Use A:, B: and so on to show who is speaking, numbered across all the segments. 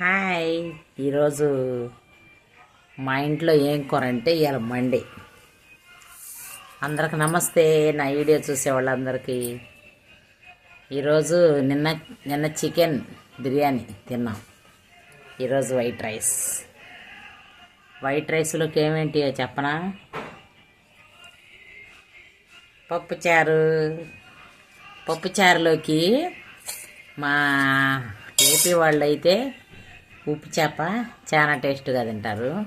A: Hi. ఈరోజు మా ఇంట్లో ఏం కూర అంటే ఇవాళ మండే. అందరికి నమస్తే. నా వీడియో చూసే వాళ్ళందరికీ. ఈరోజు నిన్న నిన్న చికెన్ బిర్యానీ తిన్నాం. ఈరోజు వైట్ రైస్. వైట్ రైస్లోకి ఏమేంటియో చెప్పనా? పప్పుచారు పప్పుచారులోకి మా ఏపీ వాళ్ళు అయితే ఉప్పు చేప చాలా టేస్ట్గా తింటారు.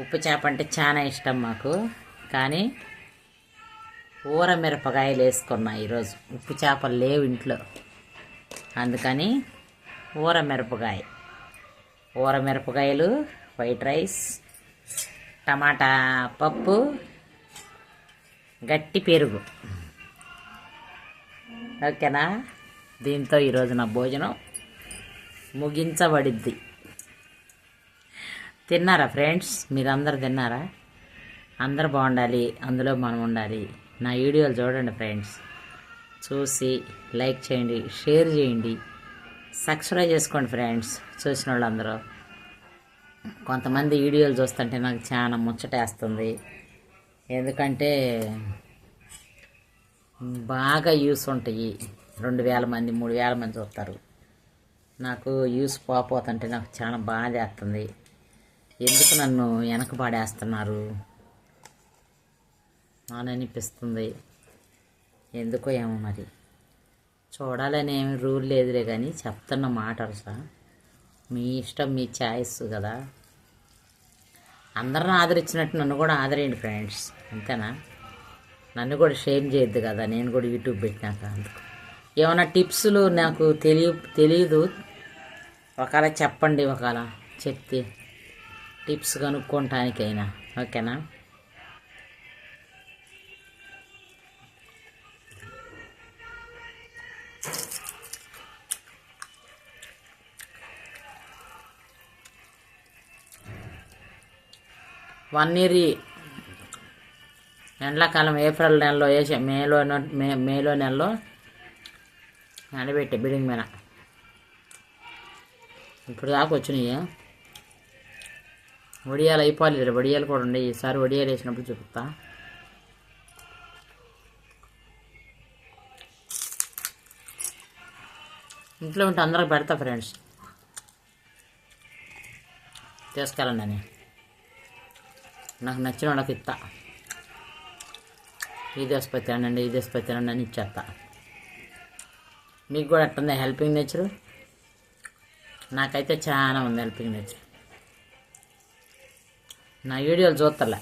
A: ఉప్పు చేప అంటే చాలా ఇష్టం మాకు. కానీ ఊర మిరపకాయలు వేసుకున్నా ఈరోజు. ఉప్పు చేపలు లేవు ఇంట్లో. అందుకని ఊర మిరపకాయ ఊర మిరపకాయలు వైట్ రైస్ టమాటా పప్పు గట్టి పెరుగు. ఓకేనా? దీంతో ఈరోజు నా భోజనం ముగించబడిద్ది. తిన్నారా ఫ్రెండ్స్? మీరందరూ తిన్నారా? అందరు బాగుండాలి అందులో మనం ఉండాలి. నా వీడియోలు చూడండి ఫ్రెండ్స్. చూసి లైక్ చేయండి షేర్ చేయండి. సబ్స్క్రైబ్ చేసుకోండి ఫ్రెండ్స్ చూసిన వాళ్ళందరూ. కొంతమంది వీడియోలు చూస్తుంటే నాకు చాలా ముచ్చటేస్తుంది. ఎందుకంటే బాగా యూస్ ఉంటాయి. రెండు వేల మంది మూడు వేల మంది చూస్తారు. నాకు యూస్ పోపోతుంటే నాకు చాలా బాధేస్తుంది. ఎందుకు నన్ను వెనకబడేస్తున్నారు? అని అనిపిస్తుంది ఎందుకో ఏమో మరి. చూడాలని ఏమి రూల్ లేదులే కానీ చెప్తున్న మాట అరుసా. మీ ఇష్టం మీ ఛాయిస్ కదా. అందరిని ఆదరించినట్టు నన్ను కూడా ఆదరేయండి ఫ్రెండ్స్. అంతేనా? నన్ను కూడా షేమ్ చేయొద్దు కదా. నేను కూడా యూట్యూబ్ పెట్టినాక అందుకు. ఏమైనా టిప్స్లు నాకు తెలియ తెలియదు ఒకవేళ చెప్పండి ఒకవేళ చెప్తే. టిప్స్ కనుక్కోవటానికైనా ఓకేనా? వన్ ఇయర్ ఎండాకాలం ఏప్రిల్ నెలలో వేసే మేలో మే మేలో నెలలో నానబెట్టే బిల్డింగ్ మీద ఇప్పుడు దాకా వచ్చినాయి. వడియాలు అయిపోలేదు వడియాలు కూడా ఉండే ఈసారి వడియాలు వేసినప్పుడు చూపిస్తా. ఇంట్లో ఉంటే అందరికి పెడతా ఫ్రెండ్స్. తీసుకెళ్ళండి అని. నాకు నచ్చిన వాళ్ళకి ఇస్తా. ఈ దేశపతి అనండి ఈ దేశపతి అనండి అని ఇచ్చేస్తా. మీకు కూడా ఎట్టుంది హెల్పింగ్ నేచర్ నాకైతే చాలా ఉంది హెల్పింగ్ నేచర్ నా వీడియోలు చూస్తలే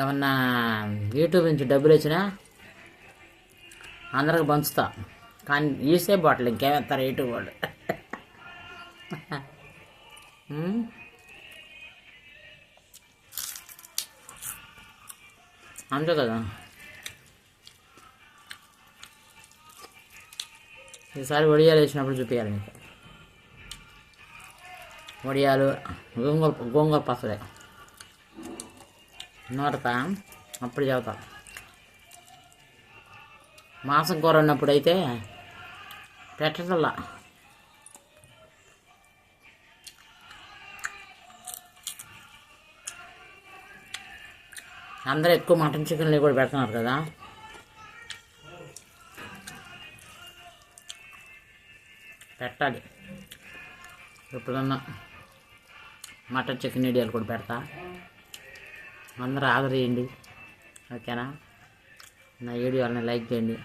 A: ఏమన్నా యూట్యూబ్ నుంచి డబ్బులు వచ్చినా అందరికి పంచుతా. కానీ ఈసే బాటిల్ ఇంకేమేస్తారు? యూట్యూబ్ వాళ్ళు అంతే కదా. ఈసారి వడియాలు వేసినప్పుడు చూపించాలి మీకు వడియాలు గోంగూర గోంగూర పచ్చడి. నూరతా అప్పుడు చదువుతా. మాసం కూర ఉన్నప్పుడు అయితే పెట్టటల్లా అందరూ ఎక్కువ మటన్ చికెన్లు కూడా పెడుతున్నారు కదా. పెట్టాలి. ఎప్పుడన్నా మటన్ చికెన్ ఇడియాలు కూడా పెడతా. అందరూ చేయండి. ఓకేనా? నా వీడియోని లైక్ చేయండి.